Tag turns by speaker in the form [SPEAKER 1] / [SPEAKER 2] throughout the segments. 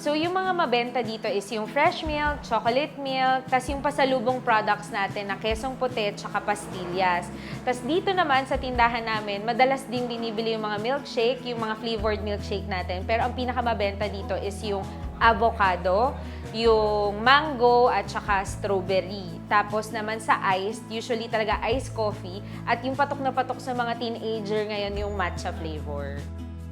[SPEAKER 1] So, yung mga mabenta dito is yung fresh milk, chocolate milk, tas yung pasalubong products natin na kesong puti, tsaka pastillas. Tas dito naman sa tindahan namin, madalas din binibili yung mga milkshake, yung mga flavored milkshake natin. Pero ang pinakamabenta dito is yung avocado, yung mango, at saka strawberry. Tapos naman sa iced, usually talaga iced coffee, at yung patok na patok sa mga teenager ngayon yung matcha flavor.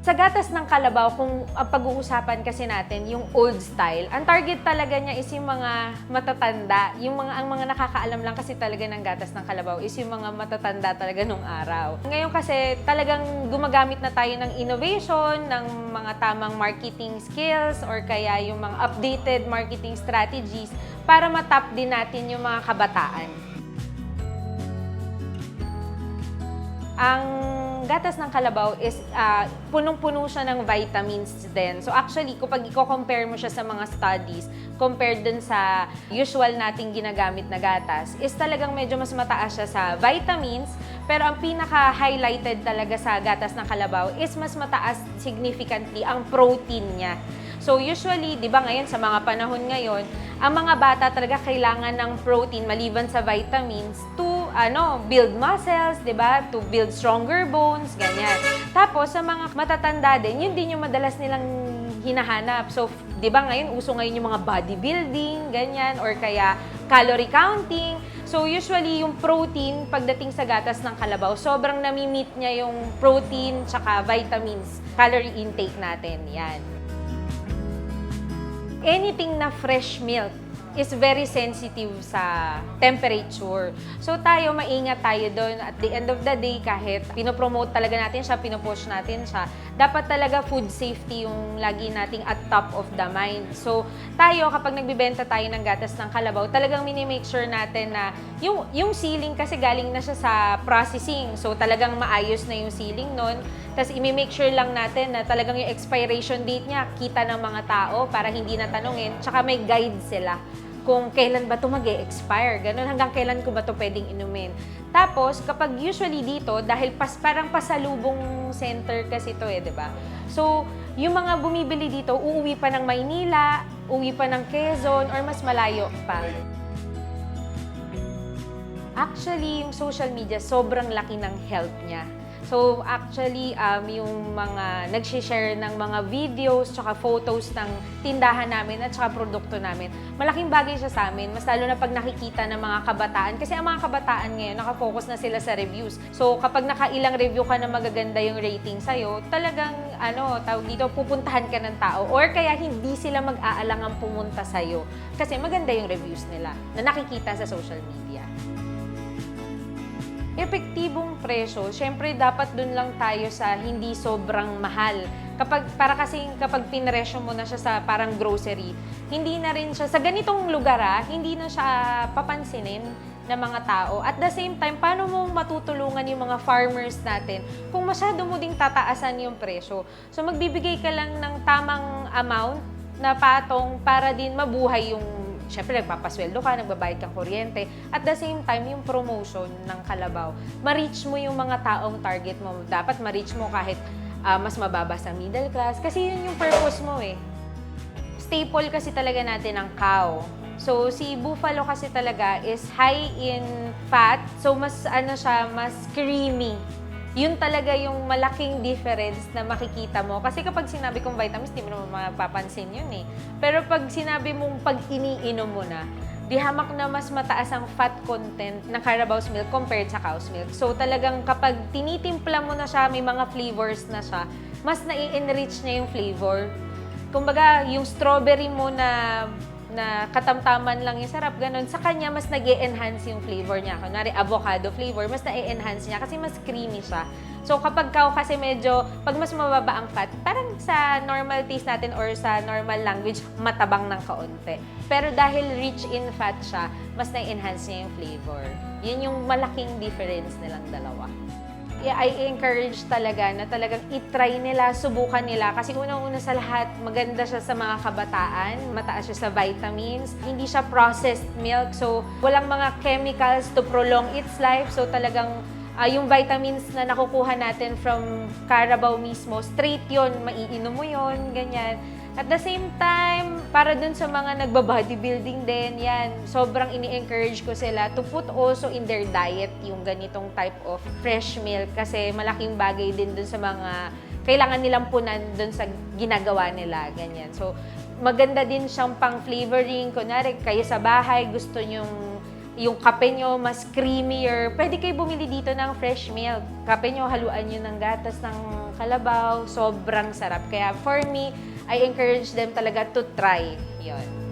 [SPEAKER 1] Sa gatas ng kalabaw, kung pag-uusapan kasi natin, yung old style, ang target talaga niya is yung mga matatanda. Yung mga, ang mga nakakaalam lang kasi talaga ng gatas ng kalabaw is yung mga matatanda talaga nung araw. Ngayon kasi talagang gumagamit na tayo ng innovation, ng mga tamang marketing skills, or kaya yung mga updated marketing strategies para matap din natin yung mga kabataan. Ang gatas ng kalabaw is ah, punong-puno siya ng vitamins din. So actually, kapag i-compare mo siya sa mga studies, compared dun sa usual nating ginagamit na gatas, is talagang medyo mas mataas siya sa vitamins, pero ang pinaka-highlighted talaga sa gatas ng kalabaw is mas mataas significantly ang protein niya. So usually, 'di ba ngayon sa mga panahon ngayon, ang mga bata talaga kailangan ng protein maliban sa vitamins to ano, build muscles, 'di ba? To build stronger bones, ganyan. Tapos sa mga matatanda din, yun din yung madalas nilang hinahanap. So, 'di ba ngayon uso ngayon yung mga bodybuilding, ganyan or kaya calorie counting. So, usually yung protein pagdating sa gatas ng kalabaw, sobrang nami-meet niya yung protein tsaka vitamins, calorie intake natin. Yan anything na fresh milk is very sensitive sa temperature. So tayo, maingat tayo doon. At the end of the day, kahit pinopromote talaga natin siya, pinopush natin siya, dapat talaga food safety yung lagi nating at top of the mind. So tayo, kapag nagbibenta tayo ng gatas ng kalabaw, talagang minimake sure natin na yung, yung sealing kasi galing na siya sa processing. So talagang maayos na yung sealing nun. Tapos imi-make sure lang natin na talagang yung expiration date niya kita ng mga tao para hindi na tanungin. Tsaka may guide sila kung kailan ba ito mag expire Ganun, hanggang kailan ko ba ito pwedeng inumin. Tapos, kapag usually dito, dahil pas, parang pasalubong center kasi ito eh, di ba? So, yung mga bumibili dito, uuwi pa ng Maynila, uuwi pa ng Quezon, or mas malayo pa. Actually, yung social media, sobrang laki ng help niya. So, actually, um, yung mga nag-share ng mga videos tsaka photos ng tindahan namin at tsaka produkto namin, malaking bagay siya sa amin. Mas lalo na pag nakikita ng mga kabataan. Kasi ang mga kabataan ngayon, nakafocus na sila sa reviews. So, kapag nakailang review ka na magaganda yung rating sa'yo, talagang, ano, tawag dito, pupuntahan ka ng tao. Or kaya hindi sila mag-aalangang pumunta sa'yo. Kasi maganda yung reviews nila na nakikita sa social media epektibong presyo, syempre dapat dun lang tayo sa hindi sobrang mahal. Kapag, para kasi kapag pinresyo mo na siya sa parang grocery, hindi na rin siya, sa ganitong lugar ah, hindi na siya papansinin ng mga tao. At the same time, paano mo matutulungan yung mga farmers natin kung masyado mo ding tataasan yung presyo? So magbibigay ka lang ng tamang amount na patong para din mabuhay yung syempre nagpapasweldo ka, nagbabayad kang kuryente. At the same time, yung promotion ng Kalabaw, ma-reach mo yung mga taong target mo. Dapat ma-reach mo kahit ah, mas mababa sa middle class. Kasi yun yung purpose mo eh. Staple kasi talaga natin ang cow. So, si buffalo kasi talaga is high in fat. So, mas ano siya, mas creamy yun talaga yung malaking difference na makikita mo. Kasi kapag sinabi kong vitamins, di mo naman mapapansin yun eh. Pero pag sinabi mong pag iniinom mo na, di hamak na mas mataas ang fat content ng Carabao's milk compared sa cow's milk. So talagang kapag tinitimpla mo na siya, may mga flavors na siya, mas nai-enrich niya yung flavor. Kumbaga, yung strawberry mo na na katamtaman lang yung sarap, ganun. Sa kanya, mas nag enhance yung flavor niya. Kunwari, avocado flavor, mas na enhance niya kasi mas creamy siya. So, kapag kao kasi medyo, pag mas mababa ang fat, parang sa normal taste natin or sa normal language, matabang ng kaunti. Pero dahil rich in fat siya, mas na-enhance niya yung flavor. Yun yung malaking difference nilang dalawa. I encourage talaga na talagang itry nila, subukan nila. Kasi unang-una sa lahat, maganda siya sa mga kabataan. Mataas siya sa vitamins. Hindi siya processed milk. So, walang mga chemicals to prolong its life. So, talagang ah, yung vitamins na nakukuha natin from Carabao mismo, straight yon maiinom mo yon ganyan. At the same time, para dun sa mga nagba-bodybuilding din, yan, sobrang ini-encourage ko sila to put also in their diet yung ganitong type of fresh milk kasi malaking bagay din dun sa mga kailangan nilang punan dun sa ginagawa nila, ganyan. So, maganda din siyang pang-flavoring. Kunwari, kayo sa bahay, gusto nyong yung kape nyo mas creamier, pwede kayo bumili dito ng fresh milk. Kape nyo, haluan nyo ng gatas ng kalabaw. Sobrang sarap. Kaya for me, I encourage them talaga to try. Yon.